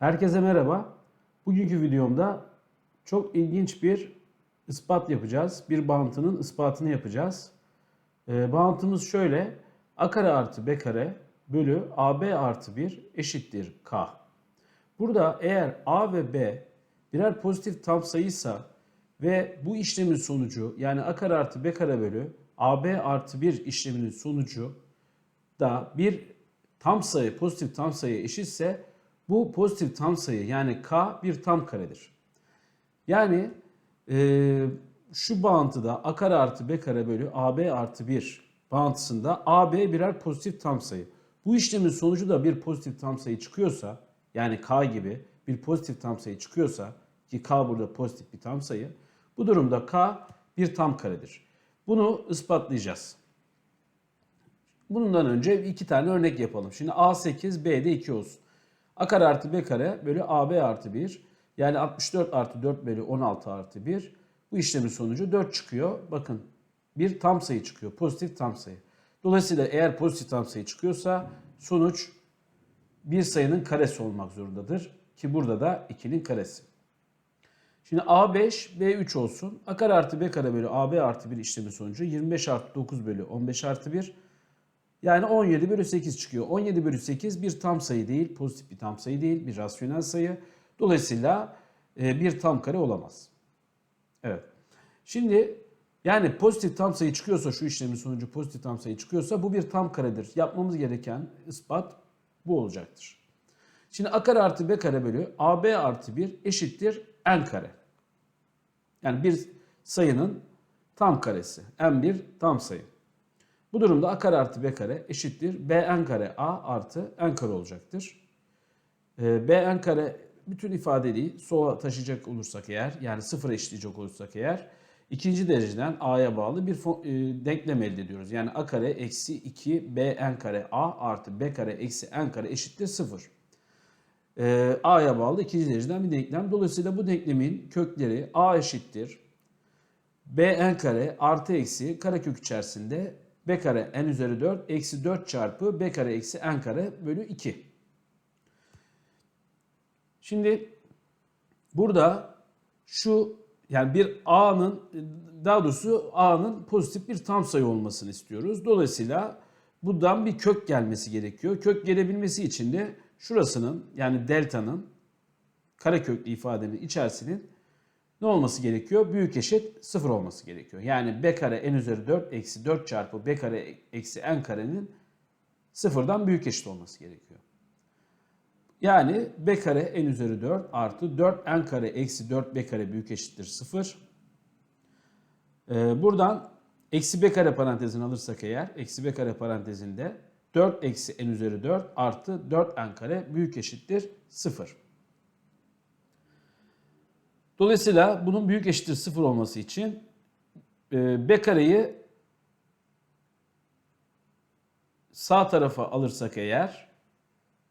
Herkese merhaba. Bugünkü videomda çok ilginç bir ispat yapacağız. Bir bağıntının ispatını yapacağız. Ee, bağıntımız şöyle. A kare artı B kare bölü AB artı 1 eşittir K. Burada eğer A ve B birer pozitif tam sayıysa ve bu işlemin sonucu yani A kare artı B kare bölü AB artı 1 işleminin sonucu da bir tam sayı, pozitif tam sayı eşitse bu pozitif tam sayı yani k bir tam karedir. Yani e, şu bağıntıda a kare artı b kare bölü ab artı 1 bağıntısında ab birer pozitif tam sayı. Bu işlemin sonucu da bir pozitif tam sayı çıkıyorsa yani k gibi bir pozitif tam sayı çıkıyorsa ki k burada pozitif bir tam sayı bu durumda k bir tam karedir. Bunu ispatlayacağız. Bundan önce iki tane örnek yapalım. Şimdi A8, B'de 2 olsun. A kare artı B kare bölü AB artı 1. Yani 64 artı 4 bölü 16 artı 1. Bu işlemin sonucu 4 çıkıyor. Bakın bir tam sayı çıkıyor. Pozitif tam sayı. Dolayısıyla eğer pozitif tam sayı çıkıyorsa sonuç bir sayının karesi olmak zorundadır. Ki burada da 2'nin karesi. Şimdi A5, B3 olsun. A kare artı B kare bölü AB artı 1 işlemin sonucu 25 artı 9 bölü 15 artı 1. Yani 17 bölü 8 çıkıyor. 17 bölü 8 bir tam sayı değil, pozitif bir tam sayı değil, bir rasyonel sayı. Dolayısıyla e, bir tam kare olamaz. Evet. Şimdi yani pozitif tam sayı çıkıyorsa şu işlemin sonucu pozitif tam sayı çıkıyorsa bu bir tam karedir. Yapmamız gereken ispat bu olacaktır. Şimdi a kare artı b kare bölü ab artı 1 eşittir n kare. Yani bir sayının tam karesi. n bir tam sayı. Bu durumda a kare artı b kare eşittir bn kare a artı n kare olacaktır. Ee, bn kare bütün ifadeyi sola taşıyacak olursak eğer yani sıfıra eşitleyecek olursak eğer ikinci dereceden a'ya bağlı bir e, denklem elde ediyoruz. Yani a kare eksi 2 bn kare a artı b kare eksi n kare eşittir 0. Ee, a'ya bağlı ikinci dereceden bir denklem. Dolayısıyla bu denklemin kökleri a eşittir bn kare artı eksi karekök içerisinde b kare n üzeri 4 eksi 4 çarpı b kare eksi n kare bölü 2. Şimdi burada şu yani bir a'nın daha doğrusu a'nın pozitif bir tam sayı olmasını istiyoruz. Dolayısıyla buradan bir kök gelmesi gerekiyor. Kök gelebilmesi için de şurasının yani delta'nın kareköklü ifadenin içerisinin ne olması gerekiyor? Büyük eşit 0 olması gerekiyor. Yani b kare n üzeri 4 eksi 4 çarpı b kare eksi n karenin sıfırdan büyük eşit olması gerekiyor. Yani b kare n üzeri 4 artı 4 n kare eksi 4 b kare büyük eşittir 0. Ee, buradan eksi b kare parantezini alırsak eğer eksi b kare parantezinde 4 eksi n üzeri 4 artı 4 n kare büyük eşittir 0. Dolayısıyla bunun büyük eşittir 0 olması için e, b kareyi sağ tarafa alırsak eğer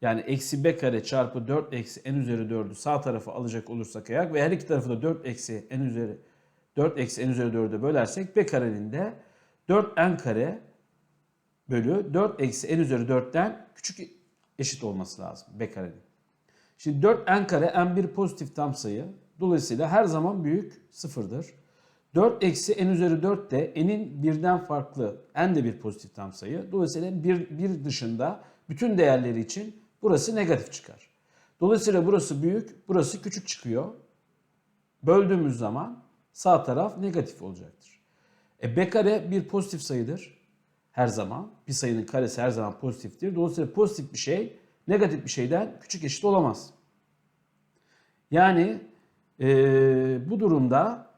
yani eksi b kare çarpı 4 eksi n üzeri 4'ü sağ tarafa alacak olursak eğer ve her iki tarafı da 4 eksi n üzeri 4 eksi n üzeri 4'e bölersek b karenin de 4 n kare bölü 4 eksi n üzeri 4'ten küçük eşit olması lazım b karenin. Şimdi 4 n kare n bir pozitif tam sayı. Dolayısıyla her zaman büyük sıfırdır. 4 eksi n üzeri 4 de n'in birden farklı n de bir pozitif tam sayı. Dolayısıyla bir, bir dışında bütün değerleri için burası negatif çıkar. Dolayısıyla burası büyük, burası küçük çıkıyor. Böldüğümüz zaman sağ taraf negatif olacaktır. E b kare bir pozitif sayıdır her zaman. Bir sayının karesi her zaman pozitiftir. Dolayısıyla pozitif bir şey negatif bir şeyden küçük eşit olamaz. Yani e, bu durumda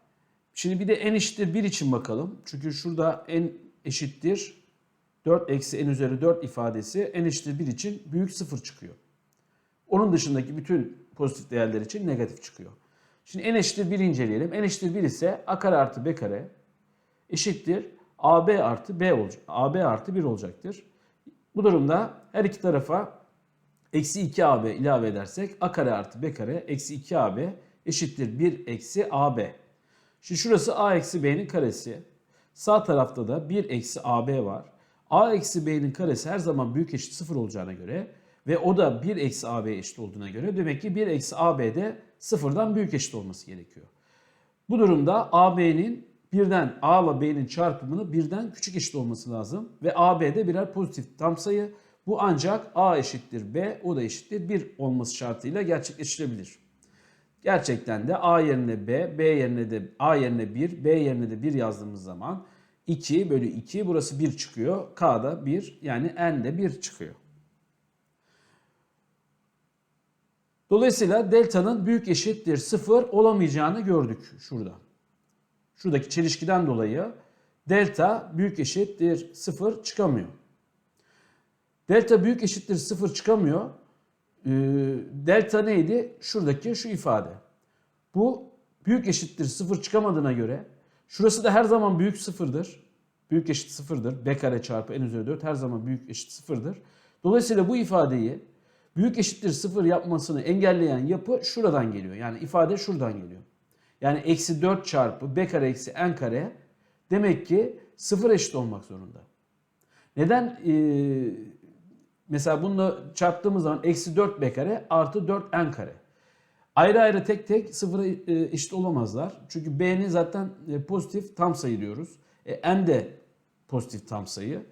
şimdi bir de n eşittir 1 için bakalım. Çünkü şurada n eşittir 4 eksi n üzeri 4 ifadesi n eşittir 1 için büyük 0 çıkıyor. Onun dışındaki bütün pozitif değerler için negatif çıkıyor. Şimdi n eşittir 1 inceleyelim. n eşittir 1 ise a kare artı b kare eşittir ab artı b olacak. ab artı 1 olacaktır. Bu durumda her iki tarafa eksi 2ab ilave edersek a kare artı b kare eksi 2ab eşittir 1 eksi ab. Şimdi şurası a eksi b'nin karesi. Sağ tarafta da 1 eksi ab var. a eksi b'nin karesi her zaman büyük eşit 0 olacağına göre ve o da 1 eksi AB eşit olduğuna göre demek ki 1 eksi AB de sıfırdan büyük eşit olması gerekiyor. Bu durumda AB'nin birden A ile B'nin çarpımını birden küçük eşit olması lazım. Ve AB de birer pozitif tam sayı. Bu ancak A eşittir B, o da eşittir 1 olması şartıyla gerçekleştirebilir. Gerçekten de A yerine B, B yerine de A yerine 1, B yerine de 1 yazdığımız zaman 2 bölü 2 burası 1 çıkıyor. K'da 1 yani N de 1 çıkıyor. Dolayısıyla delta'nın büyük eşittir 0 olamayacağını gördük şurada. Şuradaki çelişkiden dolayı delta büyük eşittir 0 çıkamıyor. Delta büyük eşittir 0 çıkamıyor. Ee, delta neydi? Şuradaki şu ifade. Bu büyük eşittir 0 çıkamadığına göre şurası da her zaman büyük sıfırdır. Büyük eşit sıfırdır. B kare çarpı n üzeri 4 her zaman büyük eşit sıfırdır. Dolayısıyla bu ifadeyi büyük eşittir sıfır yapmasını engelleyen yapı şuradan geliyor. Yani ifade şuradan geliyor. Yani eksi 4 çarpı b kare eksi n kare demek ki sıfır eşit olmak zorunda. Neden? Ee, mesela bununla çarptığımız zaman eksi 4 b kare artı 4 n kare. Ayrı ayrı tek tek sıfıra e, eşit olamazlar. Çünkü b'ni zaten e, pozitif tam sayı diyoruz. E, n de pozitif tam sayı.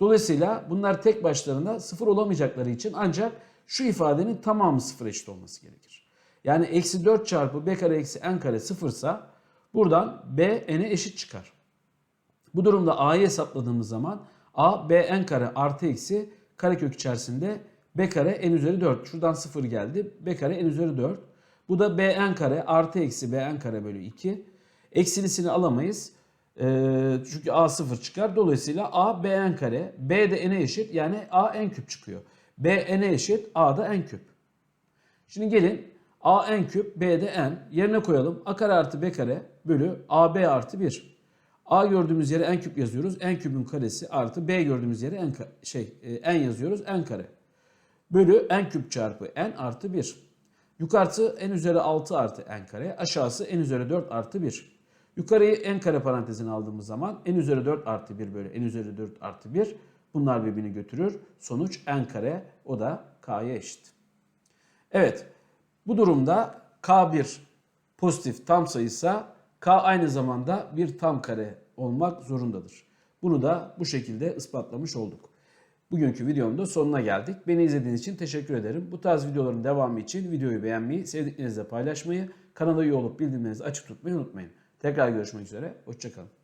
Dolayısıyla bunlar tek başlarına sıfır olamayacakları için ancak şu ifadenin tamamı sıfır eşit olması gerekir. Yani eksi 4 çarpı b kare eksi n kare sıfırsa buradan b n'e eşit çıkar. Bu durumda a'yı hesapladığımız zaman a b n kare artı eksi karekök içerisinde b kare n üzeri 4. Şuradan 0 geldi. b kare n üzeri 4. Bu da b n kare artı eksi b n kare bölü 2. Eksilisini alamayız. Ee, çünkü a 0 çıkar. Dolayısıyla a b n kare. b de n'e eşit yani a n küp çıkıyor. b n'e eşit a da n küp. Şimdi gelin a n küp b de n yerine koyalım. a kare artı b kare bölü a b artı 1. A gördüğümüz yere n küp yazıyoruz. n küpün karesi artı b gördüğümüz yere n, şey, e, n yazıyoruz. n kare. Bölü n küp çarpı n artı 1. Yukarısı n üzeri 6 artı n kare. Aşağısı n üzeri 4 artı 1. Yukarıyı n kare parantezine aldığımız zaman n üzeri 4 artı 1 bölü n üzeri 4 artı 1. Bunlar birbirini götürür. Sonuç n kare o da k'ya eşit. Evet bu durumda k1 pozitif tam sayıysa k aynı zamanda bir tam kare olmak zorundadır. Bunu da bu şekilde ispatlamış olduk. Bugünkü videonun da sonuna geldik. Beni izlediğiniz için teşekkür ederim. Bu tarz videoların devamı için videoyu beğenmeyi, sevdiklerinizle paylaşmayı, kanala üye olup bildirimlerinizi açık tutmayı unutmayın. Tekrar görüşmek üzere, hoşçakalın.